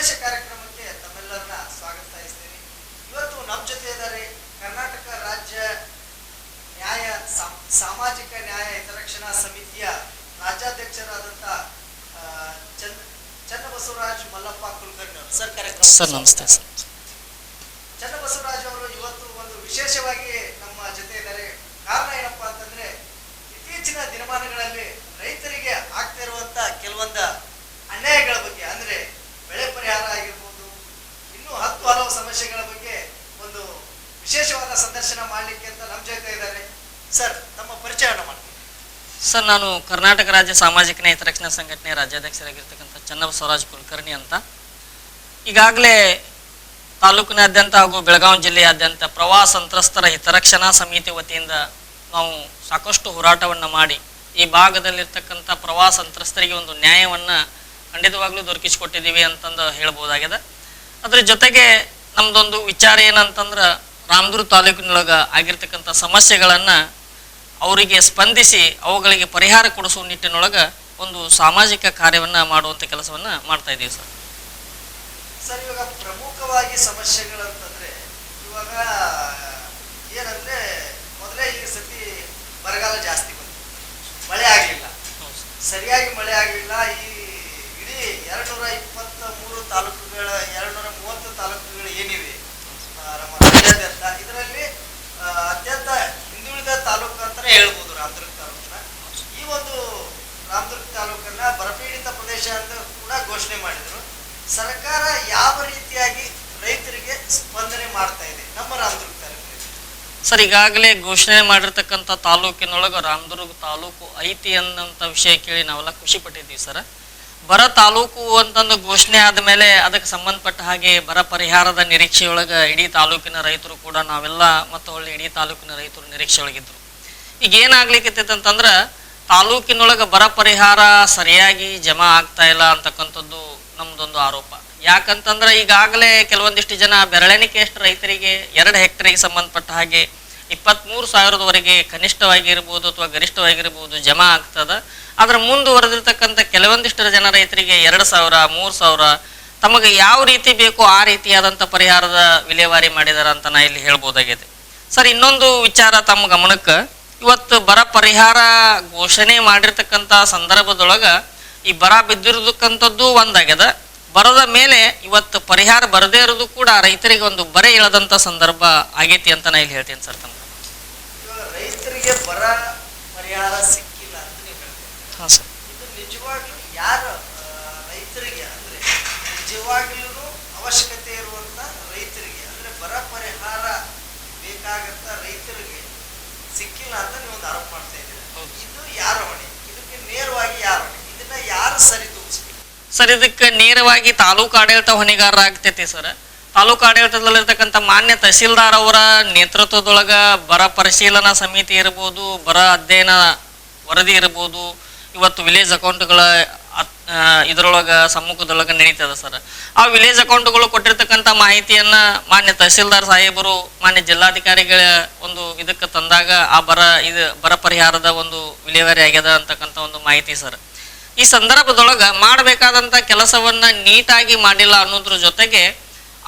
ವಿಶೇಷ ಕಾರ್ಯಕ್ರಮಕ್ಕೆ ತಮ್ಮೆಲ್ಲರನ್ನ ಸ್ವಾಗತಿಸ್ತೇನೆ ಇವತ್ತು ನಮ್ಮ ಜೊತೆ ಇದ್ದಾರೆ ಕರ್ನಾಟಕ ರಾಜ್ಯ ನ್ಯಾಯ ಸಾಮಾಜಿಕ ನ್ಯಾಯ ಹಿತರಕ್ಷಣಾ ಸಮಿತಿಯ ರಾಜ್ಯಾಧ್ಯಕ್ಷರಾದಂತ ಚನ್ನಬಸವರಾಜ್ ಮಲ್ಲಪ್ಪ ಕುಲಕರ್ಣಿ ಅವರು. ಸರ್ ಕಾರ್ಯಕ್ರಮ ಸರ್ ನಮಸ್ತೆ ಸರ್. ಚನ್ನಬಸವರಾಜ್ ಅವರು ಇವತ್ತು ಒಂದು ವಿಶೇಷವಾಗಿ ನಮ್ಮ ಜೊತೆ ಇದ್ದಾರೆ ಕಾರಣ ಏನಪ್ಪಾ ಅಂತಂದ್ರೆ ಇತ್ತೀಚಿನ ದಿನಮಾನಗಳಲ್ಲಿ ರೈತರಿಗೆ ಆಗ್ತಾ ಇರುವಂತ ಕೆಲವೊಂದು ಅನ್ಯಾಯಗಳ ಬಗ್ಗೆ ಅಂದ್ರೆ ಬೆಳೆ ಪರಿಹಾರ ಆಗಿರ್ಬೋದು ಇನ್ನೂ ಹತ್ತು ಹಲವು ಸಮಸ್ಯೆಗಳ ಬಗ್ಗೆ ಒಂದು ವಿಶೇಷವಾದ ಸಂದರ್ಶನ ಮಾಡ್ಲಿಕ್ಕೆ ಅಂತ ನಮ್ಮ ಜೊತೆ ಇದ್ದಾರೆ ಸರ್ ತಮ್ಮ ಪರಿಚಯವನ್ನು ಮಾಡಿ ಸರ್, ನಾನು ಕರ್ನಾಟಕ ರಾಜ್ಯ ಸಾಮಾಜಿಕ ನ್ಯಾಯ ರಕ್ಷಣಾ ಸಂಘಟನೆ ರಾಜ್ಯಾಧ್ಯಕ್ಷರಾಗಿರ್ತಕ್ಕಂಥ ಚನ್ನಬಸವರಾಜ್ ಕುಲಕರ್ಣಿ ಅಂತ. ಈಗಾಗಲೇ ತಾಲೂಕಿನಾದ್ಯಂತ ಹಾಗೂ ಬೆಳಗಾವಿ ಜಿಲ್ಲೆಯಾದ್ಯಂತ ಪ್ರವಾಹ ಸಂತ್ರಸ್ತರ ಹಿತರಕ್ಷಣಾ ಸಮಿತಿ ವತಿಯಿಂದ ನಾವು ಸಾಕಷ್ಟು ಹೋರಾಟವನ್ನು ಮಾಡಿ, ಈ ಭಾಗದಲ್ಲಿರ್ತಕ್ಕಂಥ ಪ್ರವಾಹ ಸಂತ್ರಸ್ತರಿಗೆ ಒಂದು ನ್ಯಾಯವನ್ನು ಖಂಡಿತವಾಗ್ಲೂ ದೊರಕಿಸಿಕೊಟ್ಟಿದ್ದೀವಿ ಅಂತಂದು ಹೇಳ್ಬೋದಾಗಿದೆ. ಅದ್ರ ಜೊತೆಗೆ ನಮ್ಮದೊಂದು ವಿಚಾರ ಏನಂತಂದ್ರೆ, ರಾಮದುರ್ಗ ತಾಲೂಕಿನೊಳಗೆ ಆಗಿರ್ತಕ್ಕಂಥ ಸಮಸ್ಯೆಗಳನ್ನು ಅವರಿಗೆ ಸ್ಪಂದಿಸಿ ಅವುಗಳಿಗೆ ಪರಿಹಾರ ಕೊಡಿಸುವ ನಿಟ್ಟಿನೊಳಗೆ ಒಂದು ಸಾಮಾಜಿಕ ಕಾರ್ಯವನ್ನು ಮಾಡುವಂಥ ಕೆಲಸವನ್ನು ಮಾಡ್ತಾ ಇದ್ದೀವಿ ಸರ್. ಸರ್ ಇವಾಗ ಪ್ರಮುಖವಾಗಿ ಸಮಸ್ಯೆಗಳಂತಂದ್ರೆ ಇವಾಗ ಏನಂದ್ರೆ ಮೊದಲೇ ಈ ಸತಿ ಬರಗಾಲ ಜಾಸ್ತಿ ಬಂತು. ಮಳೆ ಆಗಲಿಲ್ಲ. ಸರಿಯಾಗಿ ಮಳೆ ಆಗಲಿಲ್ಲ ಈ ಇಡೀ ಎರಡ್ನೂರ ಇಪ್ಪತ್ತ ಮೂರು ತಾಲೂಕುಗಳ ಎರಡ್ನೂರ ಮೂವತ್ತು ತಾಲೂಕುಗಳು ಏನಿವೆ ಆ, ನಮ್ಮ ರಾಜ್ಯಾದ್ಯಂತ ಇದರಲ್ಲಿ ಆ, ಅತ್ಯಂತ ಹಿಂದುಳಿದ ತಾಲೂಕು ಅಂತಾನೆ ಹೇಳ್ಬೋದು ರಾಮದುರ್ಗ ತಾಲೂಕನ್ನ ಈ ಒಂದು ರಾಮದುರ್ಗ ತಾಲೂಕನ್ನ ಪ್ರದೇಶ ಅಂತ ಕೂಡ ಘೋಷಣೆ ಮಾಡಿದರು. ಸರ್ಕಾರ ಯಾವ ರೀತಿಯಾಗಿ ರೈತರಿಗೆ ಸ್ಪಂದನೆ ಮಾಡ್ತಾ ಇದೆ? ನಮ್ಮ ರಾಮದುರ್ಗ ಸರ್, ಈಗಾಗಲೇ ಘೋಷಣೆ ಮಾಡಿರ್ತಕ್ಕಂಥ ತಾಲೂಕಿನೊಳಗೆ ರಾಮದುರ್ಗ ತಾಲೂಕು ಐತಿ ಅನ್ನೋಂಥ ವಿಷಯ ಕೇಳಿ ನಾವೆಲ್ಲ ಖುಷಿ ಪಟ್ಟಿದ್ದೀವಿ ಸರ್. ಬರ ತಾಲೂಕು ಅಂತಂದು ಘೋಷಣೆ ಆದಮೇಲೆ ಅದಕ್ಕೆ ಸಂಬಂಧಪಟ್ಟ ಹಾಗೆ ಬರ ಪರಿಹಾರದ ನಿರೀಕ್ಷೆಯೊಳಗೆ ಇಡೀ ತಾಲೂಕಿನ ರೈತರು ಕೂಡ ನಾವೆಲ್ಲ ಮತ್ತು ಒಳ್ಳೆ ಇಡೀ ತಾಲೂಕಿನ ರೈತರು ನಿರೀಕ್ಷೆಯೊಳಗಿದ್ರು. ಈಗ ಏನಾಗ್ಲಿಕ್ಕೆ ಅಂತಂದ್ರೆ ತಾಲೂಕಿನೊಳಗೆ ಬರ ಪರಿಹಾರ ಸರಿಯಾಗಿ ಜಮಾ ಆಗ್ತಾ ಇಲ್ಲ ಅಂತಕ್ಕಂಥದ್ದು ನಮ್ದೊಂದು ಆರೋಪ. ಯಾಕಂತಂದ್ರೆ ಈಗಾಗಲೇ ಕೆಲವೊಂದಿಷ್ಟು ಜನ ಬೆರಳೆಣಿಕೆಯಷ್ಟು ರೈತರಿಗೆ ಎರಡು ಹೆಕ್ಟರಿಗೆ ಸಂಬಂಧಪಟ್ಟ ಹಾಗೆ ಇಪ್ಪತ್ತ್ಮೂರು ಸಾವಿರದವರೆಗೆ ಕನಿಷ್ಠವಾಗಿರ್ಬೋದು ಅಥವಾ ಗರಿಷ್ಠವಾಗಿರ್ಬೋದು ಜಮಾ ಆಗ್ತದೆ. ಅದರ ಮುಂದುವರೆದಿರ್ತಕ್ಕಂಥ ಕೆಲವೊಂದಿಷ್ಟು ಜನ ರೈತರಿಗೆ ಎರಡು ಸಾವಿರ, ಮೂರು ಸಾವಿರ ತಮಗೆ ಯಾವ ರೀತಿ ಬೇಕೋ ಆ ರೀತಿಯಾದಂಥ ಪರಿಹಾರದ ವಿಲೇವಾರಿ ಮಾಡಿದಾರ ಅಂತ ನಾ ಇಲ್ಲಿ ಹೇಳ್ಬೋದಾಗಿದೆ. ಸರ್, ಇನ್ನೊಂದು ವಿಚಾರ ತಮ್ಮ ಗಮನಕ್ಕೆ. ಇವತ್ತು ಬರ ಪರಿಹಾರ ಘೋಷಣೆ ಮಾಡಿರ್ತಕ್ಕಂಥ ಸಂದರ್ಭದೊಳಗೆ ಈ ಬರ ಬಿದ್ದಿರತಕ್ಕಂಥದ್ದು ಒಂದಾಗ್ಯದ. ಬರದ ಮೇಲೆ ಇವತ್ತು ಪರಿಹಾರ ಬರದೇ ಇರೋದು ಕೂಡ ರೈತರಿಗೆ ಒಂದು ಬರೆ ಇಳದಂಥ ಸಂದರ್ಭ ಆಗೈತಿ ಅಂತ ನಾ ಇಲ್ಲಿ ಹೇಳ್ತೀನಿ ಸರ್ ತಮ್ಮ ರೈತರಿಗೆ ಬರ ಪರಿಹಾರ ಸಿಕ್ಕಿಲ್ಲ ಅಂತ ಹಾಂ ಸರ್. ಇದು ನಿಜವಾಗ್ಲೂ ಯಾರು ರೈತರಿಗೆ ಅಂದ್ರೆ ನಿಜವಾಗ್ಲೂ ಅವಶ್ಯಕತೆ ಇರುವಂತ ರೈತರಿಗೆ ಅಂದ್ರೆ ಬರ ಪರಿಹಾರ ಬೇಕಾಗಂತ ರೈತರಿಗೆ ಸಿಕ್ಕಿಲ್ಲ ಅಂತ ನೀವು ಒಂದು ಆರೋಪ ಮಾಡ್ತಾ ಇದ್ದೀರಿ ಹೌದು. ಇದು ಯಾರ ಹೊಣೆ ಇದಕ್ಕೆ ನೇರವಾಗಿ ಯಾರ ಹೊಣೆ ಇದನ್ನ ಯಾರು ಸರಿ ತೂಗಿಸ್ಬೇಕು ಸರ್, ಇದಕ್ಕೆ ನೇರವಾಗಿ ತಾಲೂಕು ಆಡಳಿತ ಹೊಣೆಗಾರ ಆಗ್ತೈತಿ ಸರ್. ತಾಲೂಕು ಆಡಳಿತದಲ್ಲಿರ್ತಕ್ಕಂಥ ಮಾನ್ಯ ತಹಸೀಲ್ದಾರ್ ಅವರ ನೇತೃತ್ವದೊಳಗ ಬರ ಪರಿಶೀಲನಾ ಸಮಿತಿ ಇರ್ಬೋದು, ಬರ ಅಧ್ಯಯನ ವರದಿ ಇರ್ಬೋದು, ಇವತ್ತು ವಿಲೇಜ್ ಅಕೌಂಟ್ಗಳ ಇದರೊಳಗೆ ಸಮ್ಮುಖದೊಳಗೆ ನಡೀತದೆ ಸರ್. ಆ ವಿಲೇಜ್ ಅಕೌಂಟ್ಗಳು ಕೊಟ್ಟಿರ್ತಕ್ಕಂಥ ಮಾಹಿತಿಯನ್ನು ಮಾನ್ಯ ತಹಸೀಲ್ದಾರ್ ಸಾಹೇಬರು, ಮಾನ್ಯ ಜಿಲ್ಲಾಧಿಕಾರಿಗಳ ಒಂದು ಇದಕ್ಕೆ ತಂದಾಗ ಆ ಬರ, ಇದು ಬರ ಪರಿಹಾರದ ಒಂದು ವಿಲೇವಾರಿ ಆಗ್ಯದ ಅಂತಕ್ಕಂಥ ಒಂದು ಮಾಹಿತಿ ಸರ್. ಈ ಸಂದರ್ಭದೊಳಗ ಮಾಡಬೇಕಾದಂಥ ಕೆಲಸವನ್ನ ನೀಟಾಗಿ ಮಾಡಿಲ್ಲ ಅನ್ನೋದ್ರ ಜೊತೆಗೆ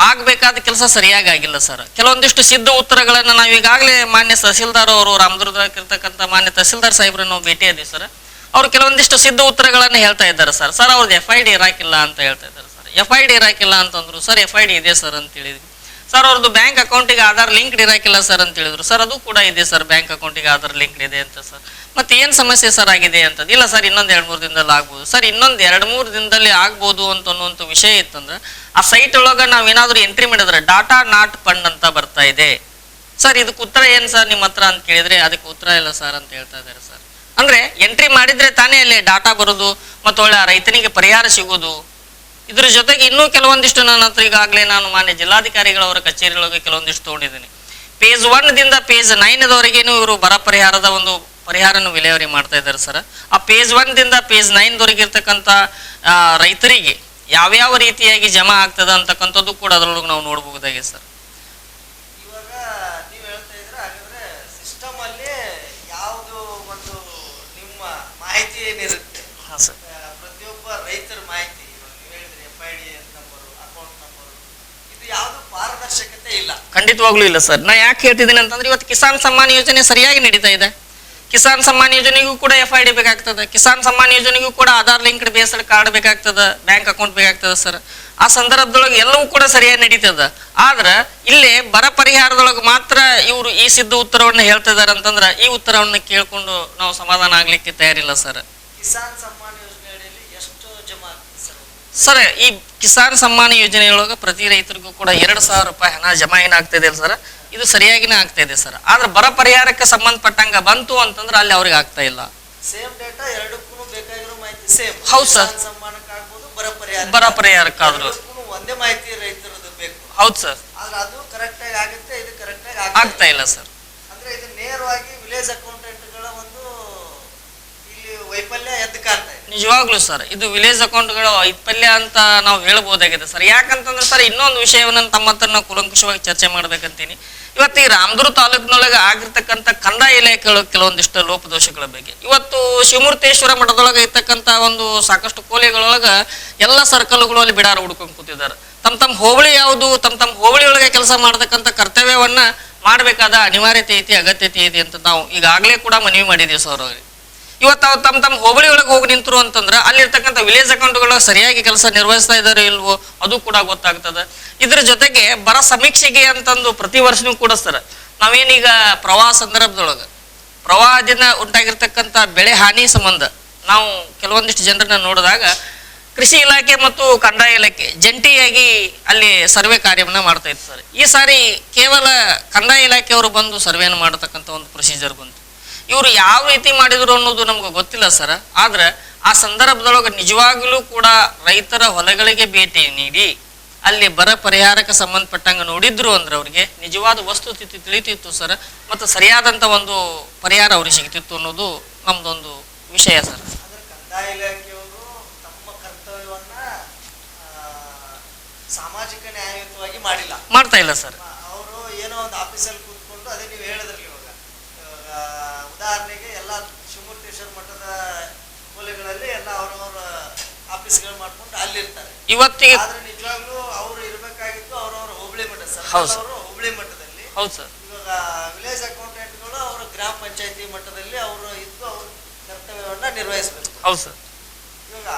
ಆಗ್ಬೇಕಾದ ಕೆಲಸ ಸರಿಯಾಗಿ ಆಗಿಲ್ಲ ಸರ್. ಕೆಲವೊಂದಿಷ್ಟು ಸಿದ್ಧ ಉತ್ತರಗಳನ್ನು ನಾವು ಈಗಾಗಲೇ ಮಾನ್ಯ ತಹಸೀಲ್ದಾರ್ ಅವರು ರಾಮದುರ್ಗಕ್ಕಿರ್ತಕ್ಕಂಥ ಮಾನ್ಯ ತಹಸೀಲ್ದಾರ್ ಸಾಹೇಬ್ರನ್ನ ನಾವು ಭೇಟಿಯಾದ್ವಿ ಸರ್. ಅವ್ರು ಕೆಲವೊಂದಿಷ್ಟು ಸಿದ್ಧ ಉತ್ತರಗಳನ್ನು ಹೇಳ್ತಾ ಇದ್ದಾರೆ ಸರ್. ಸರ್, ಅವ್ರದ್ದು ಎಫ್ ಐ ಡಿ ಇರಾಕಿಲ್ಲ ಅಂತ ಹೇಳ್ತಾ ಇದ್ದಾರೆ ಸರ್. ಎಫ್ ಐ ಡಿ ಇರಾಕಿಲ್ಲ ಅಂತಂದ್ರು ಸರ್ ಎಫ್ ಐ ಡಿ ಇದೆ ಸರ್ ಅಂತ ಹೇಳಿದ್ವಿ. ಸರ್ ಅವ್ರದ್ದು ಬ್ಯಾಂಕ್ ಅಕೌಂಟಿಗೆ ಆಧಾರ್ ಲಿಂಕ್ ಇರೋಕ್ಕಿಲ್ಲ ಸರ್ ಅಂತ ಹೇಳಿದ್ರು. ಸರ್ ಅದು ಕೂಡ ಇದೆ ಸರ್ ಬ್ಯಾಂಕ್ ಅಕೌಂಟಿಗೆ ಆಧಾರ್ ಲಿಂಕ್ ಇದೆ ಅಂತ ಸರ್ ಮತ್ತೆ ಏನು ಸಮಸ್ಯೆ ಸರ್ ಆಗಿದೆ ಅಂತ? ಇಲ್ಲ ಸರ್ ಇನ್ನೊಂದು ಎರಡು ಮೂರು ದಿನದಲ್ಲಿ ಆಗ್ಬೋದು. ಸರ್ ಇನ್ನೊಂದು ಎರಡು ಮೂರು ದಿನದಲ್ಲಿ ಆಗ್ಬೋದು ಅಂತ ಅನ್ನುವಂಥ ವಿಷಯ ಇತ್ತಂದ್ರೆ, ಆ ಸೈಟ್ ಒಳಗೆ ನಾವು ಏನಾದರೂ ಎಂಟ್ರಿ ಮಾಡಿದ್ರೆ ಡಾಟಾ ನಾಟ್ ಫಂಡ್ ಅಂತ ಬರ್ತಾ ಇದೆ. ಸರ್ ಇದಕ್ಕೆ ಉತ್ತರ ಏನು ಸರ್ ನಿಮ್ಮ ಹತ್ರ ಅಂತ ಕೇಳಿದ್ರೆ, ಅದಕ್ಕೆ ಉತ್ತರ ಇಲ್ಲ ಸರ್ ಅಂತ ಹೇಳ್ತಾ ಇದ್ದಾರೆ ಸರ್ ಅಂದ್ರೆ ಎಂಟ್ರಿ ಮಾಡಿದ್ರೆ ತಾನೇ ಅಲ್ಲಿ ಡಾಟಾ ಬರೋದು ಮತ್ತು ಒಳ್ಳೆ ರೈತನಿಗೆ ಪರಿಹಾರ ಸಿಗೋದು ಇದ್ರ ಜೊತೆಗೆ ಇನ್ನೂ ಕೆಲವೊಂದಿಷ್ಟು ನನ್ನ ಹತ್ರ ಈಗಾಗಲೇ ನಾನು ಮಾನ್ಯ ಜಿಲ್ಲಾಧಿಕಾರಿಗಳವರ ಕಚೇರಿಯೊಳಗೆ ಕೆಲವೊಂದಿಷ್ಟು ತೊಗೊಂಡಿದ್ದೀನಿ ಪೇಜ್ ಒನ್ ದಿಂದ ಪೇಜ್ ನೈನ್ದವರೆಗೇನು ಇವರು ಬರ ಪರಿಹಾರದ ಒಂದು ಪರಿಹಾರನ ವಿಲೇವಾರಿ ಮಾಡ್ತಾ ಇದ್ದಾರೆ ಸರ್. ಆ ಪೇಜ್ ಒನ್ ದಿಂದ ಪೇಜ್ ನೈನ್ದವರೆಗೆ ಇರ್ತಕ್ಕಂಥ ಆ, ರೈತರಿಗೆ ಯಾವ್ಯಾವ ರೀತಿಯಾಗಿ ಜಮಾ ಆಗ್ತದೆ ಅಂತಕ್ಕಂಥದ್ದು ಕೂಡ ಅದರೊಳಗೆ ನಾವು ನೋಡಬಹುದಾಗಿದೆ ಸರ್. ಮಾಹಿತಿ ನೀವು ಹೇಳ್ತಾ ಇದ್ರೆ ಹಾಗಾದ್ರೆ ಸಿಸ್ಟಮ್ ಅಲ್ಲಿ ಯಾವುದು ಒಂದು ನಿಮ್ಮ ಮಾಹಿತಿ ಏನಿರುತ್ತೆ ಹಾಂ ಸರ್ ಆ, ಪ್ರತಿಯೊಬ್ಬ ರೈತರ ಮಾಹಿತಿ ಇವಾಗ ನೀವು ಹೇಳಿದ್ರಿ ಎಫ್ ಐ ಡಿ ನಂಬರು ಅವಶ್ಯಕತೆ ಖಂಡಿತವಾಗ್ಲೂ ಇಲ್ಲ ಸರ್. ನಾ ಯಾಕೆ ಹೇಳ್ತಿದ್ದೀನಿ ಅಂತಂದ್ರೆ ಇವತ್ತು ಕಿಸಾನ್ ಸಮ್ಮಾನ್ ಯೋಜನೆ ಸರಿಯಾಗಿ ನಡೀತಾ ಇದೆ. ಕಿಸಾನ್ ಸಮ್ಮಾನ್ ಯೋಜನೆಗೂ ಕೂಡ ಎಫ್ ಐ ಡಿ ಬೇಕಾಗ್ತದೆ. ಕಿಸಾನ್ ಸಮ್ಮಾನ್ ಯೋಜನೆಗೂ ಕೂಡ ಆಧಾರ್ ಲಿಂಕ್ಡ್ ಬೇಸ್ಡ್ ಕಾರ್ಡ್ ಬೇಕಾಗ್ತದೆ. ಬ್ಯಾಂಕ್ ಅಕೌಂಟ್ ಬೇಕಾಗ್ತದೆ ಸರ್. ಆ ಸಂದರ್ಭದೊಳಗೆ ಎಲ್ಲವೂ ಕೂಡ ಸರಿಯಾಗಿ ನಡೀತದ. ಆದ್ರೆ ಇಲ್ಲಿ ಬರ ಪರಿಹಾರದೊಳಗೆ ಮಾತ್ರ ಇವರು ಈ ಸಿದ್ಧ ಉತ್ತರವನ್ನು ಹೇಳ್ತಿದ್ದಾರೆ ಅಂತಂದ್ರೆ ಈ ಉತ್ತರವನ್ನು ಕೇಳಿಕೊಂಡು ನಾವು ಸಮಾಧಾನ ಆಗ್ಲಿಕ್ಕೆ ತಯಾರಿಲ್ಲ ಸರ್. ಕಿಸಾನ್ ಸಮ್ಮಾನ್ ಯೋಜನೆ ಎಷ್ಟು ಜಮಾ ಸರ್ ಈ ಕಿಸಾನ್ ಸಮ್ಮಾನ ಯೋಜನೆಯೊಳಗೆ ಪ್ರತಿ ರೈತರಿಗೂ ಕೂಡ ಎರಡು ಸಾವಿರ ರೂಪಾಯಿ ಹಣ ಜಮಾ ಏನಾಗ್ತಿದೆ ಸರ್? ಇದು ಸರಿಯಾಗಿನೇ ಆಗ್ತಾ ಇದೆ ಸರ್. ಆದ್ರೆ ಬರ ಪರಿಹಾರಕ್ಕೆ ಸಂಬಂಧಪಟ್ಟಂಗ ಬಂತು ಅಂತಂದ್ರೆ ಅಲ್ಲಿ ಅವ್ರಿಗೆ ಆಗ್ತಾ ಇಲ್ಲ. ಸೇಮ್ ಡೇಟಾ ಎರಡಕ್ಕೂ ಬೇಕಾಗಿರೋ ಮಾಹಿತಿ ಸೇಮ್ ಹೌದು ಸರ್. ಸಮ್ಮಾನಕ್ಕೆ ಆಗ್ಬೋದು ಬರ ಪರಿಹಾರ ಬರ ಪರಿಹಾರಕ್ಕಾದ್ರು. ಎರಡಕ್ಕೂನು ಒಂದೇ ಮಾಹಿತಿ ರೈತರದ್ದು ಬೇಕು. ಹೌದು ಸರ್. ಆದ್ರೆ ಅದು ಕರೆಕ್ಟ್ ಆಗಿ ಆಗುತ್ತೆ ಇದು ಕರೆಕ್ಟ್ ಆಗಿ ಆಗ್ತಾ ಇಲ್ಲ ಸರ್. ಅಂದ್ರೆ ಇದು ನೇರವಾಗಿ ವಿಲೇಜ್ ಅಕೌಂಟೆಂಟ್ಗಳ ಒಂದು ಇಲ್ಲಿ ವೈಫಲ್ಯ ಎದ್ದು ಕಾಣ್ತಾ ನಿಜವಾಗ್ಲೂ ಸರ್, ಇದು ವಿಲೇಜ್ ಅಕೌಂಟ್ಗಳು ಇತ್ಪಲ್ಯ ಅಂತ ನಾವು ಹೇಳ್ಬೋದಾಗಿದೆ ಸರ್. ಯಾಕಂತಂದ್ರೆ ಸರ್, ಇನ್ನೊಂದು ವಿಷಯವನ್ನು ತಮ್ಮ ಹತ್ರ ನಾವು ಕುಲಂಕುಷವಾಗಿ ಚರ್ಚೆ ಮಾಡ್ಬೇಕಂತೀನಿ. ಇವತ್ತು ಈ ರಾಮದುರ್ಗ ತಾಲೂಕಿನೊಳಗೆ ಆಗಿರ್ತಕ್ಕಂಥ ಕಂದಾಯ ಇಲಾಖೆಗಳು ಕೆಲವೊಂದಿಷ್ಟು ಲೋಪದೋಷಗಳ ಬಗ್ಗೆ. ಇವತ್ತು ಶಿವಮೂರ್ತೇಶ್ವರ ಮಠದೊಳಗೆ ಇರ್ತಕ್ಕಂಥ ಒಂದು ಸಾಕಷ್ಟು ಕೋಲೆಗಳೊಳಗೆ ಎಲ್ಲ ಸರ್ಕಲ್ಗಳು ಅಲ್ಲಿ ಬಿಡಾರ ಹುಡ್ಕೊಂಡು ಕೂತಿದ್ದಾರೆ. ತಮ್ಮ ತಮ್ಮ ಹೋಬಳಿ ಯಾವುದು, ತಮ್ಮ ತಮ್ಮ ಹೋಬಳಿ ಒಳಗೆ ಕೆಲಸ ಮಾಡತಕ್ಕಂಥ ಕರ್ತವ್ಯವನ್ನ ಮಾಡಬೇಕಾದ ಅನಿವಾರ್ಯತೆ ಐತಿ, ಅಗತ್ಯತೆ ಐತಿ ಅಂತ ನಾವು ಈಗಾಗಲೇ ಕೂಡ ಮನವಿ ಮಾಡಿದ್ದೀವಿ ಸರ್ ಅವ್ರಿಗೆ. ಇವತ್ತು ಅವ್ರು ತಮ್ಮ ತಮ್ಮ ಹೋಬಳಿ ಒಳಗೆ ಹೋಗಿ ನಿಂತರು ಅಂತಂದ್ರೆ ಅಲ್ಲಿರ್ತಕ್ಕಂಥ ವಿಲೇಜ್ ಅಕೌಂಟ್ಗಳು ಸರಿಯಾಗಿ ಕೆಲಸ ನಿರ್ವಹಿಸ್ತಾ ಇದ್ದಾರೆ ಇಲ್ವೋ ಅದು ಕೂಡ ಗೊತ್ತಾಗ್ತದೆ. ಇದ್ರ ಜೊತೆಗೆ ಬರ ಸಮೀಕ್ಷೆಗೆ ಅಂತಂದು ಪ್ರತಿ ವರ್ಷನೂ ಕೂಡ ಸರ್, ನಾವೇನೀಗ ಪ್ರವಾಹ ಸಂದರ್ಭದೊಳಗೆ, ಪ್ರವಾಹದಿಂದ ಉಂಟಾಗಿರ್ತಕ್ಕಂಥ ಬೆಳೆ ಹಾನಿ ಸಂಬಂಧ ನಾವು ಕೆಲವೊಂದಿಷ್ಟು ಜನರನ್ನ ನೋಡಿದಾಗ ಕೃಷಿ ಇಲಾಖೆ ಮತ್ತು ಕಂದಾಯ ಇಲಾಖೆ ಜಂಟಿಯಾಗಿ ಅಲ್ಲಿ ಸರ್ವೆ ಕಾರ್ಯವನ್ನ ಮಾಡ್ತಾ ಇತ್ತು ಸರ್. ಈ ಸಾರಿ ಕೇವಲ ಕಂದಾಯ ಇಲಾಖೆಯವರು ಬಂದು ಸರ್ವೆಯನ್ನು ಮಾಡತಕ್ಕಂಥ ಒಂದು ಪ್ರೊಸೀಜರ್ ಬಂತು. ಇವರು ಯಾವ ರೀತಿ ಮಾಡಿದ್ರು ಅನ್ನೋದು ನಮ್ಗೆ ಗೊತ್ತಿಲ್ಲ ಸರ್. ಆದ್ರೆ ಆ ಸಂದರ್ಭದೊಳಗೆ ನಿಜವಾಗ್ಲೂ ಕೂಡ ರೈತರ ಹೊಲಗಳಿಗೆ ಭೇಟಿ ನೀಡಿ ಅಲ್ಲಿ ಬರ ಪರಿಹಾರಕ್ಕೆ ಸಂಬಂಧಪಟ್ಟಂಗೆ ನೋಡಿದ್ರು ಅಂದ್ರೆ ಅವ್ರಿಗೆ ನಿಜವಾದ ವಸ್ತುಸ್ಥಿತಿ ತಿಳಿತಿತ್ತು ಸರ್. ಮತ್ತು ಸರಿಯಾದಂಥ ಒಂದು ಪರಿಹಾರ ಅವ್ರಿಗೆ ಸಿಗ್ತಿತ್ತು ಅನ್ನೋದು ನಮ್ದೊಂದು ವಿಷಯ ಸರ್. ಅಂದ್ರೆ ಕಂದಾಯ ಇಲಾಖೆಯವರು ತಮ್ಮ ಕರ್ತವ್ಯವನ್ನ ಸಾಮಾಜಿಕ ನ್ಯಾಯಯುತವಾಗಿ ಮಾಡಿಲ್ಲ. ಮಾಡ್ತಾ ಇಲ್ಲ ಸರ್. ಅವರು ಏನೋ ಒಂದು ಆಫೀಸಲ್ಲಿ ಕೂತ್ಕೊಂಡು ಅದೇ ನೀವು ಹೇಳಿದ್ರಲ್ಲ ಇವಾಗ ಇವಾಗ ಉದಾಹರಣೆಗೆ ಎಲ್ಲ ಶಿವಮೂರ್ತೇಶ್ವರ ಮಠದ ಮೂಲೆಗಳಲ್ಲಿ ಎಲ್ಲ ಅವ್ರವ್ರ ಆಫೀಸ್ಗಳು ಮಾಡ್ಕೊಂಡು ಅಲ್ಲಿರ್ತಾರೆ. ಇವತ್ತಿಗೆ ಆದ್ರೆ ನಿಜವಾಗ್ಲೂ ಅವ್ರು ಇರ್ಬೇಕಾಗಿತ್ತು ಅವ್ರವ್ರ ಹೋಬಳಿ ಮಠ ಸರ್. ಹೌದು ಸರ್. ಅವರು ಹೋಬಳಿ ಮಟ್ಟದಲ್ಲಿ ಹೌದು ಸರ್. ಇವಾಗ ವಿಲೇಜ್ ಅಕೌಂಟೆಂಟ್ಗಳು ಅವರು ಗ್ರಾಮ ಪಂಚಾಯತಿ ಮಟ್ಟದಲ್ಲಿ ಅವರು ಇದ್ದು ಅವ್ರ ಕರ್ತವ್ಯವನ್ನ ನಿರ್ವಹಿಸಬೇಕು. ಹೌದು ಸರ್. ಇವಾಗ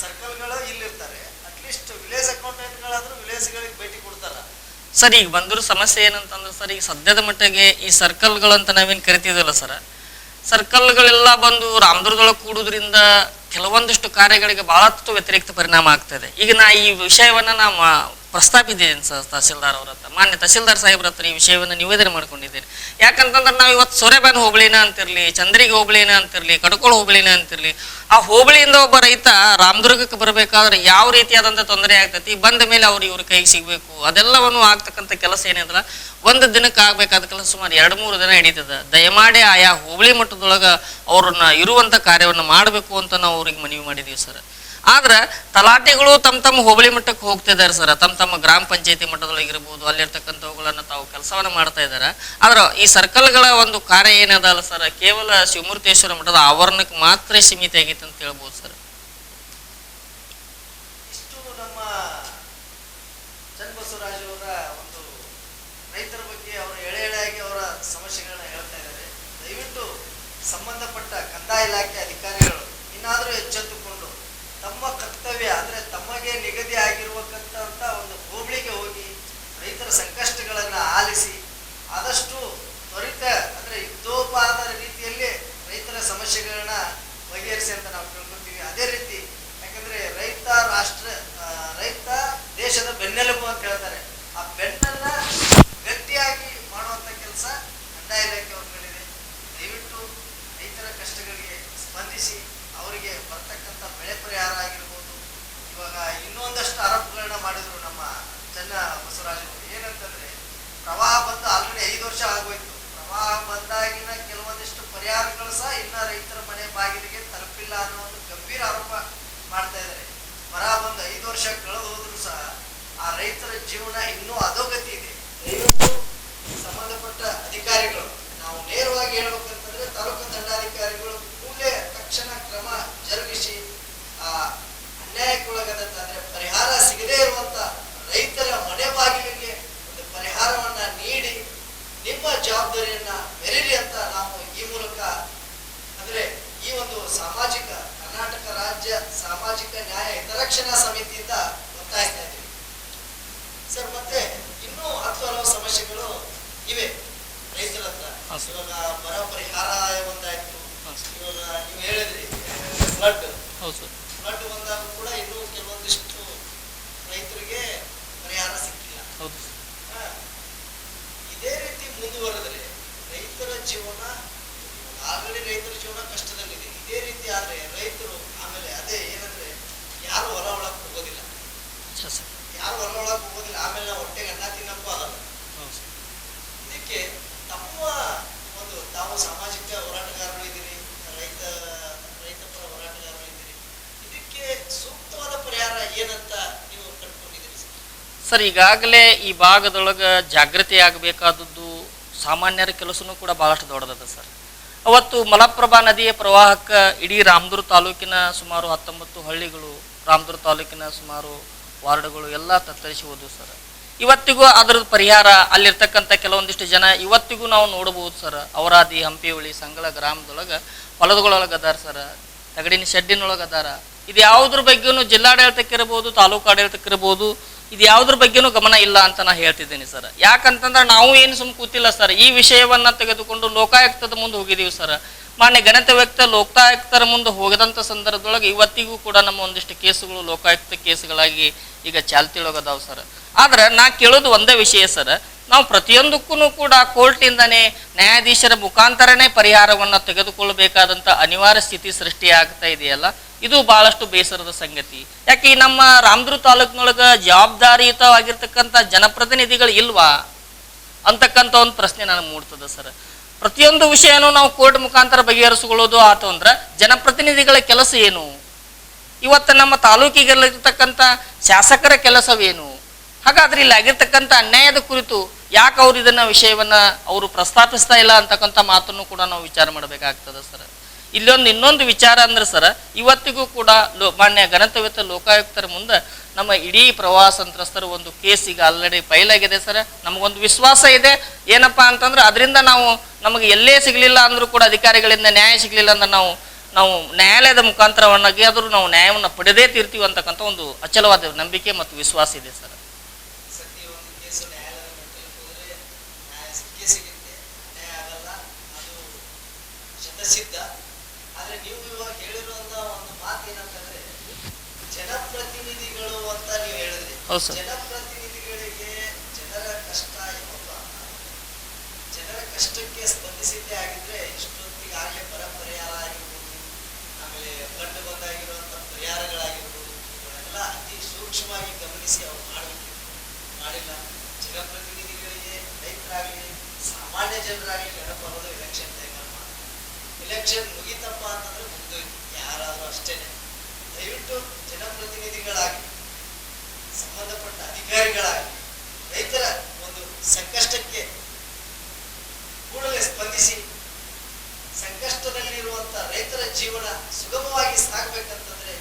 ಸರ್ಕಲ್ಗಳು ಇಲ್ಲಿರ್ತಾರೆ. ಅಟ್ಲೀಸ್ಟ್ ವಿಲೇಜ್ ಅಕೌಂಟೆಂಟ್ಗಳಾದ್ರೂ ವಿಲೇಜ್ಗಳಿಗೆ ಭೇಟಿ ಕೊಡ್ತಾರ. ಸರ್ ಈಗ ಬಂದಿರೋ ಸಮಸ್ಯೆ ಏನಂತಂದ್ರೆ ಸರ್ ಈಗ ಸದ್ಯದ ಮಟ್ಟಿಗೆ ಈ ಸರ್ಕಲ್ಗಳು ಅಂತ ನಾವೇನು ಕರಿತಿದ್ವಲ್ಲ ಸರ್ ಸರ್ಕಲ್ಗಳೆಲ್ಲ ಬಂದು ರಾಮದುರ್ಗದೊಳಗೆ ಕೂಡುದ್ರಿಂದ ಕೆಲವೊಂದಿಷ್ಟು ಕಾರ್ಯಗಳಿಗೆ ಬಹಳಷ್ಟು ವ್ಯತಿರಿಕ್ತ ಪರಿಣಾಮ ಆಗ್ತದೆ. ಈಗ ನಾ ಈ ವಿಷಯವನ್ನ ನಾ ಪ್ರಸ್ತಾಪಿದ್ದೇನೆ ಸರ್ ತಹಸೀಲ್ದಾರ್ ಅವ್ರ ಹತ್ರ. ಮಾನ್ಯ ತಹಸೀಲ್ದಾರ್ ಸಾಹೇಬ್ರ ಹತ್ರ ಈ ವಿಷಯವನ್ನು ನಿವೇದನೆ ಮಾಡ್ಕೊಂಡಿದ್ದೀರಿ. ಯಾಕಂತಂದ್ರೆ ನಾವು ಇವತ್ತು ಸೊರೆಬಾನ್ ಹೋಬಳಿನ ಅಂತಿರಲಿ, ಚಂದ್ರಿಗೆ ಹೋಬಳಿನ ಅಂತಿರಲಿ, ಕಡ್ಕೊಳ ಹೋಬಳಿನ ಅಂತಿರಲಿ, ಆ ಹೋಬಳಿಯಿಂದ ಒಬ್ಬ ರೈತ ರಾಮದುರ್ಗಕ್ಕೆ ಬರಬೇಕಾದ್ರೆ ಯಾವ ರೀತಿಯಾದಂಥ ತೊಂದರೆ ಆಗ್ತೈತಿ, ಬಂದ ಮೇಲೆ ಅವ್ರು ಇವ್ರ ಕೈಗೆ ಸಿಗಬೇಕು, ಅದೆಲ್ಲವನ್ನು ಆಗ್ತಕ್ಕಂಥ ಕೆಲಸ ಏನಂದ್ರೆ ಒಂದು ದಿನಕ್ಕೆ ಆಗಬೇಕಾದ ಕೆಲಸ ಸುಮಾರು ಎರಡು ಮೂರು ದಿನ ಹಿಡಿತದ. ದಯಮಾಡಿ ಆಯಾ ಹೋಬಳಿ ಮಟ್ಟದೊಳಗೆ ಅವ್ರನ್ನ ಇರುವಂಥ ಕಾರ್ಯವನ್ನು ಮಾಡಬೇಕು ಅಂತ ನಾವು ಅವ್ರಿಗೆ ಮನವಿ ಮಾಡಿದ್ದೀವಿ ಸರ್. ಆದ್ರೆ ತಲಾಟೆಗಳು ತಮ್ಮ ತಮ್ಮ ಹೋಬಳಿ ಮಟ್ಟಕ್ಕೆ ಹೋಗ್ತಿದ್ದಾರೆ ಸರ್. ತಮ್ಮ ತಮ್ಮ ಗ್ರಾಮ ಪಂಚಾಯತಿ ಮಟ್ಟದೊಳಗಿರ್ಬೋದು ಅಲ್ಲಿರ್ತಕ್ಕಂಥವುಗಳನ್ನ ತಾವು ಕೆಲಸವನ್ನ ಮಾಡ್ತಾ ಇದ್ದಾರೆ. ಆದ್ರೆ ಈ ಸರ್ಕಲ್ಗಳ ಒಂದು ಕಾರ್ಯ ಏನದಲ್ಲ ಸರ್, ಕೇವಲ ಶಿವಮೂರ್ತೇಶ್ವರ ಮಠದ ಆವರಣಕ್ಕೆ ಮಾತ್ರ ಸೀಮಿತ ಆಗೈತೆ ಅಂತ ಹೇಳ್ಬೋದು ಸರ್ ಇಷ್ಟು ನಮ್ಮ ಚನ್ನಬಸವರಾಜ್ ಅವರ ಒಂದು ರೈತರ ಬಗ್ಗೆ ಅವರು ಎಳೆ ಎಳೆಯಾಗಿ ಅವರ ಸಮಸ್ಯೆಗಳನ್ನ ಹೇಳ್ತಾ ಇದ್ದಾರೆ ದಯವಿಟ್ಟು ಸಂಬಂಧಪಟ್ಟ ಕಂದಾಯ ಇಲಾಖೆ ಅಧಿಕಾರಿಗಳು ಇನ್ನಾದರೂ ಎಚ್ಚೆತ್ತುಕೊಂಡು ತಮ್ಮ ಕರ್ತವ್ಯ ಅಂದ್ರೆ ತಮಗೆ ನಿಗದಿ ಆಗಿರುವಕ್ಕಂತ ಒಂದು ಹೋಬಳಿಗೆ ಹೋಗಿ ರೈತರ ಸಂಕಷ್ಟಗಳನ್ನ ಆಲಿಸಿ ಆದಷ್ಟು ತ್ವರಿತ ಅಂದರೆ ಯುದ್ಧೋಪಾದ ರೀತಿಯಲ್ಲಿ ರೈತರ ಸಮಸ್ಯೆಗಳನ್ನ ಬಗೆಹರಿಸಿ ಅಂತ ನಾವು ಕೇಳ್ಕೊತೀವಿ ಅದೇ ರೀತಿ ಯಾಕಂದ್ರೆ ರೈತ ರಾಷ್ಟ್ರ ರೈತ ದೇಶದ ಬೆನ್ನೆಲುಬು ಅಂತ ಹೇಳ್ತಾರೆ ಆ ಬೆನ್ನನ್ನ ಗಟ್ಟಿಯಾಗಿ ಮಾಡುವಂತ ಕೆಲಸ ಕಂದಾಯ ಇಲಾಖೆ ಅವ್ರ ಮೇಲಿದೆ ದಯವಿಟ್ಟು ರೈತರ ಕಷ್ಟಗಳಿಗೆ ಸ್ಪಂದಿಸಿ ಅವರಿಗೆ ಬರ್ತಕ್ಕಂಥ ಬೆಳೆ ಪರಿಹಾರ ಆಗಿರ್ಬೋದು ಇವಾಗ ಇನ್ನೊಂದಷ್ಟು ಆರೋಪಗಳನ್ನ ಮಾಡಿದ್ರು ನಮ್ಮ ಚನ್ನ ಬಸವರಾಜ್ ಅವರು ಏನಂತಂದ್ರೆ ಪ್ರವಾಹ ಬಂದು ಆಲ್ರೆಡಿ ಐದು ವರ್ಷ ಆಗೋಯ್ತು ಪ್ರವಾಹ ಬಂದಾಗಿನ ಕೆಲವೊಂದಿಷ್ಟು ಪರಿಹಾರಗಳು ಸಹ ಇನ್ನ ರೈತರ ಮನೆ ಬಾಗಿಲಿಗೆ ತಲುಪಿಲ್ಲ ಅನ್ನೋ ಒಂದು ಗಂಭೀರ ಆರೋಪ ಮಾಡ್ತಾ ಇದ್ದಾರೆ ಬರ ಬಂದು ಐದು ವರ್ಷ ಕಳೆದು ಹೋದ್ರು ಸಹ ಆ ರೈತರ ಜೀವನ ಇನ್ನೂ ಅಧೋಗತಿ ಇದೆ ದಯವಿಟ್ಟು ಸಂಬಂಧಪಟ್ಟ ಅಧಿಕಾರಿಗಳು ನಾವು ನೇರವಾಗಿ ಹೇಳ್ಬೇಕಂತಂದ್ರೆ ತಾಲೂಕು ದಂಡಾಧಿಕಾರಿಗಳು ಕೂಡಲೇ ತಕ್ಷಣ ಕ್ರಮ ಜರುಗಿಸಿ ಆ ಅನ್ಯಾಯಕ್ಕೊಳಗಾದಂತ ಅಂದ್ರೆ ಪರಿಹಾರ ಸಿಗದೇ ಇರುವಂತ ರೈತರ ಮನೆ ಬಾಗಿಲಿಗೆ ಕಷ್ಟದಲ್ಲಿದೆ ಇದೇ ರೀತಿ ಆದ್ರೆ ರೈತರು ಆಮೇಲೆ ಅದೇ ಏನಂದ್ರೆ ಯಾರು ಹೊಲ ಒಳಗ್ ಹೋಗೋದಿಲ್ಲ ಅಚ್ಚಾ ಸರ್ ಯಾರು ಹೊಲ ಒಳಗ್ ಹೋಗೋದಿಲ್ಲ ಆಮೇಲೆ ನಾವು ಹೊಟ್ಟೆಗೆ ಅನ್ನ ತಿನ್ನಕ್ಕೂ ಆಗಲ್ಲ ಹೌದು ಸರ್ ಇದಕ್ಕೆ ತಮ್ಮ ಒಂದು ತಾವು ಸಾಮಾಜಿಕ ಹೋರಾಟಗಾರರು ಇದ್ದೀರಿ ರೈತ ರೈತ ಪರ ಹೋರಾಟಗಾರರು ಇದ್ದೀರಿ ಇದಕ್ಕೆ ಸೂಕ್ತವಾದ ಪರಿಹಾರ ಏನಂತ ನೀವು ಕಂಡುಕೊಂಡಿದ್ದೀರಿ ಸರ್? ಸರ್, ಈಗಾಗಲೇ ಈ ಭಾಗದೊಳಗೆ ಜಾಗೃತಿ ಆಗಬೇಕಾದದ್ದು ಸಾಮಾನ್ಯರ ಕೆಲಸನೂ ಕೂಡ ಭಾಳಷ್ಟು ದೊಡ್ಡದದ ಸರ್. ಅವತ್ತು ಮಲಪ್ರಭಾ ನದಿಯ ಪ್ರವಾಹಕ್ಕೆ ಇಡೀ ರಾಮದುರ್ಗ ತಾಲೂಕಿನ ಸುಮಾರು ಹತ್ತೊಂಬತ್ತು ಹಳ್ಳಿಗಳು, ರಾಮದುರ್ಗ ತಾಲೂಕಿನ ಸುಮಾರು ವಾರ್ಡ್ಗಳು ಎಲ್ಲ ತತ್ತರಿಸಿ ಹೋದವು ಸರ್. ಇವತ್ತಿಗೂ ಅದರದ್ದು ಪರಿಹಾರ ಅಲ್ಲಿರ್ತಕ್ಕಂಥ ಕೆಲವೊಂದಿಷ್ಟು ಜನ ಇವತ್ತಿಗೂ ನಾವು ನೋಡಬಹುದು ಸರ್. ಅವರಾದಿ ಹುಳಿ ಸಂಗಳ ಗ್ರಾಮದೊಳಗೆ ಹೊಲದಗಳೊಳಗೆ ಅದಾರ ಸರ್. ತಗಡಿನ ಶೆಡ್ಡಿನೊಳಗೆ ಅದಾರ. ಇದು ಯಾವುದ್ರ ಬಗ್ಗೆನೂ ಜಿಲ್ಲಾಡಳಿತಕ್ಕಿರ್ಬೋದು ತಾಲೂಕು ಆಡಳಿತಕ್ಕೆ ಇರ್ಬೋದು ಇದು ಯಾವುದ್ರ ಬಗ್ಗೆನೂ ಗಮನ ಇಲ್ಲ ಅಂತ ನಾ ಹೇಳ್ತಿದ್ದೀನಿ, ಸರ್. ಯಾಕಂತಂದ್ರೆ ನಾವು ಏನು ಸುಮ್ ಕೂತಿಲ್ಲ, ಸರ್. ಈ ವಿಷಯವನ್ನ ತೆಗೆದುಕೊಂಡು ಲೋಕಾಯುಕ್ತದ ಮುಂದೆ ಹೋಗಿದ್ದೀವಿ ಸರ್. ಮಾನ್ಯ ಗಣಿತ ವ್ಯಕ್ತ ಲೋಕಾಯುಕ್ತರ ಮುಂದೆ ಹೋಗದಂಥ ಸಂದರ್ಭದೊಳಗೆ ಇವತ್ತಿಗೂ ಕೂಡ ನಮ್ಮ ಒಂದಿಷ್ಟು ಕೇಸುಗಳು ಲೋಕಾಯುಕ್ತ ಕೇಸುಗಳಾಗಿ ಈಗ ಚಾಲ್ತಿಯೊಳಗದಾವೆ, ಸರ್. ಆದ್ರೆ ನಾ ಕೇಳೋದು ಒಂದೇ ವಿಷಯ, ಸರ್. ನಾವು ಪ್ರತಿಯೊಂದಕ್ಕೂ ಕೂಡ ಕೋರ್ಟಿಂದನೇ ನ್ಯಾಯಾಧೀಶರ ಮುಖಾಂತರನೇ ಪರಿಹಾರವನ್ನು ತೆಗೆದುಕೊಳ್ಳಬೇಕಾದಂಥ ಅನಿವಾರ್ಯ ಸ್ಥಿತಿ ಸೃಷ್ಟಿಯಾಗ್ತಾ ಇದೆಯಲ್ಲ, ಇದು ಬಹಳಷ್ಟು ಬೇಸರದ ಸಂಗತಿ. ಯಾಕೆ ನಮ್ಮ ರಾಮದುರ್ಗ ತಾಲೂಕಿನೊಳಗೆ ಜವಾಬ್ದಾರಿಯುತವಾಗಿರ್ತಕ್ಕಂಥ ಜನಪ್ರತಿನಿಧಿಗಳು ಇಲ್ವಾ? ಅಂತಕ್ಕಂಥ ಒಂದು ಪ್ರಶ್ನೆ ನನಗೆ ಮೂಡ್ತದೆ ಸರ್. ಪ್ರತಿಯೊಂದು ವಿಷಯನೂ ನಾವು ಕೋರ್ಟ್ ಮುಖಾಂತರ ಬಗೆಹರಿಸಿಕೊಳ್ಳೋದು ಆತು ಅಂದ್ರೆ ಜನಪ್ರತಿನಿಧಿಗಳ ಕೆಲಸ ಏನು? ಇವತ್ತು ನಮ್ಮ ತಾಲೂಕಿಗಲ್ಲಿರ್ತಕ್ಕಂಥ ಶಾಸಕರ ಕೆಲಸವೇನು? ಹಾಗಾದ್ರೆ ಇಲ್ಲಿ ಆಗಿರ್ತಕ್ಕಂಥ ಅನ್ಯಾಯದ ಕುರಿತು ಯಾಕೆ ಅವ್ರು ಇದನ್ನ ವಿಷಯವನ್ನ ಅವರು ಪ್ರಸ್ತಾಪಿಸ್ತಾ ಇಲ್ಲ ಅಂತಕ್ಕಂಥ ಮಾತನ್ನು ಕೂಡ ನಾವು ವಿಚಾರ ಮಾಡಬೇಕಾಗ್ತದೆ ಸರ್. ಇಲ್ಲೊಂದು ಇನ್ನೊಂದು ವಿಚಾರ ಅಂದ್ರೆ ಸರ್, ಇವತ್ತಿಗೂ ಕೂಡ ಲೋ, ಮಾನ್ಯ ಗಣತವ್ಯತ ಲೋಕಾಯುಕ್ತರ ಮುಂದೆ ನಮ್ಮ ಇಡೀ ಪ್ರವಾಸ ಸಂತ್ರಸ್ತರು ಒಂದು ಕೇಸ್ ಈಗ ಆಲ್ರೆಡಿ ಫೈಲ್ ಆಗಿದೆ ಸರ್. ನಮಗೊಂದು ವಿಶ್ವಾಸ ಇದೆ. ಏನಪ್ಪಾ ಅಂತಂದ್ರೆ ಅದರಿಂದ ನಾವು ನಮಗೆ ಎಲ್ಲೇ ಸಿಗಲಿಲ್ಲ ಅಂದ್ರೂ ಕೂಡ ಅಧಿಕಾರಿಗಳಿಂದ ನ್ಯಾಯ ಸಿಗಲಿಲ್ಲ ಅಂದ್ರೆ ನಾವು ನಾವು ನ್ಯಾಯಾಲಯದ ಮುಖಾಂತರವನ್ನಾಗಿ ಆದರೂ ನಾವು ನ್ಯಾಯವನ್ನು ಪಡೆದೇ ತೀರ್ತೀವಿ ಅಂತಕ್ಕಂಥ ಒಂದು ಅಚಲವಾದ ನಂಬಿಕೆ ಮತ್ತು ವಿಶ್ವಾಸ ಇದೆ ಸರ್ ಸದ್ಯ ಒಂದು ಕೇಸು ನ್ಯಾಯಾಲಯದ ಮೆಟ್ಟಿಲಿಗೆ ಹೋದ್ರೆ ನ್ಯಾಯ ಸಿಕ್ಕೇ ಸಿಗುತ್ತೆ ನ್ಯಾಯ ಆಗಲ್ಲ ಅದು ಶತಸಿದ್ಧ ಆದ್ರೆ ನೀವು ಇವಾಗ ಹೇಳಿರುವಂತ ಒಂದು ಮಾತು ಏನಂತಂದ್ರೆ ಜನಪ್ರತಿನಿಧಿಗಳು ಅಂತ ನೀವು ಹೇಳಿದ್ರಿ. ಜನಪ್ರತಿನಿಧಿಗಳಿಗೆ ಜನರ ಕಷ್ಟ ಅಲ್ಲ. ಜನರ ಕಷ್ಟಕ್ಕೆ ಸ್ಪಂದಿಸಿದ್ದೇ ಆಗಿದ್ರೆ ಇಷ್ಟೊತ್ತಿಗೆ ಆಗಲೇ ಬರ ಪರಿಹಾರ ಆಗಿರ್ಬೋದು ಆಮೇಲೆ ಕಂಡು ಬಂದಾಗಿರುವಂತ ಪರಿಹಾರಗಳಾಗಿರ್ಬೋದು ಇವುಗಳೆಲ್ಲ ಅತಿ ಸೂಕ್ಷ್ಮವಾಗಿ ಗಮನಿಸಿ ಅವ್ರು ಮಾಡಬೇಕು. ಮಾಡಿಲ್ಲ. ಜನಪ್ರತಿನಿಧಿಗಳಿಗೆ ರೈತರಾಗಲಿ ಸಾಮಾನ್ಯ ಜನರಾಗಲಿ ನೆನಪು ಎಲೆಕ್ಷನ್ ಎಲೆಕ್ಷನ್ ಮುಗಿತಪ್ಪ ಅಂತಂದ್ರೆ ಮುಗಿದೋಯ್ತು ಯಾರಾದರೂ ಅಷ್ಟೇನೆ ದಯವಿಟ್ಟು ಜನಪ್ರತಿನಿಧಿಗಳಾಗಿ ಸಂಬಂಧಪಟ್ಟ ಅಧಿಕಾರಿಗಳಾಗಿ ರೈತರ ಒಂದು ಸಂಕಷ್ಟಕ್ಕೆ ಕೂಡಲೇ ಸ್ಪಂದಿಸಿ, ಸಂಕಷ್ಟದಲ್ಲಿರುವಂತ ರೈತರ ಜೀವನ ಸುಗಮವಾಗಿ ಸಾಗಬೇಕಂತಂದ್ರೆ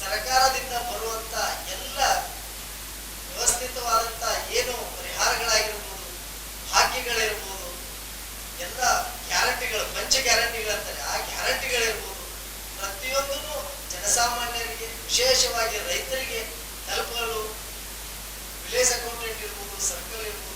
ಸರ್ಕಾರದಿಂದ ಬರುವಂತ ಎಲ್ಲ ವ್ಯವಸ್ಥಿತವಾದಂತ ಏನು ಪರಿಹಾರಗಳಾಗಿರ್ಬೋದು ಭಾಗ್ಯಗಳಿರ್ಬೋದು ಎಲ್ಲ ಗ್ಯಾರಂಟಿಗಳು ಪಂಚ ಗ್ಯಾರಂಟಿಗಳಂತಾರೆ ಆ ಗ್ಯಾರಂಟಿಗಳಿರ್ಬೋದು ಪ್ರತಿಯೊಂದನ್ನು ಜನಸಾಮಾನ್ಯರಿಗೆ ವಿಶೇಷವಾಗಿ ರೈತರಿಗೆ ತಲುಪಲು ವಿಲೇಜ್ ಅಕೌಂಟೆಂಟ್ ಇರ್ಬೋದು ಸರ್ಕಲ್ ಇರ್ಬೋದು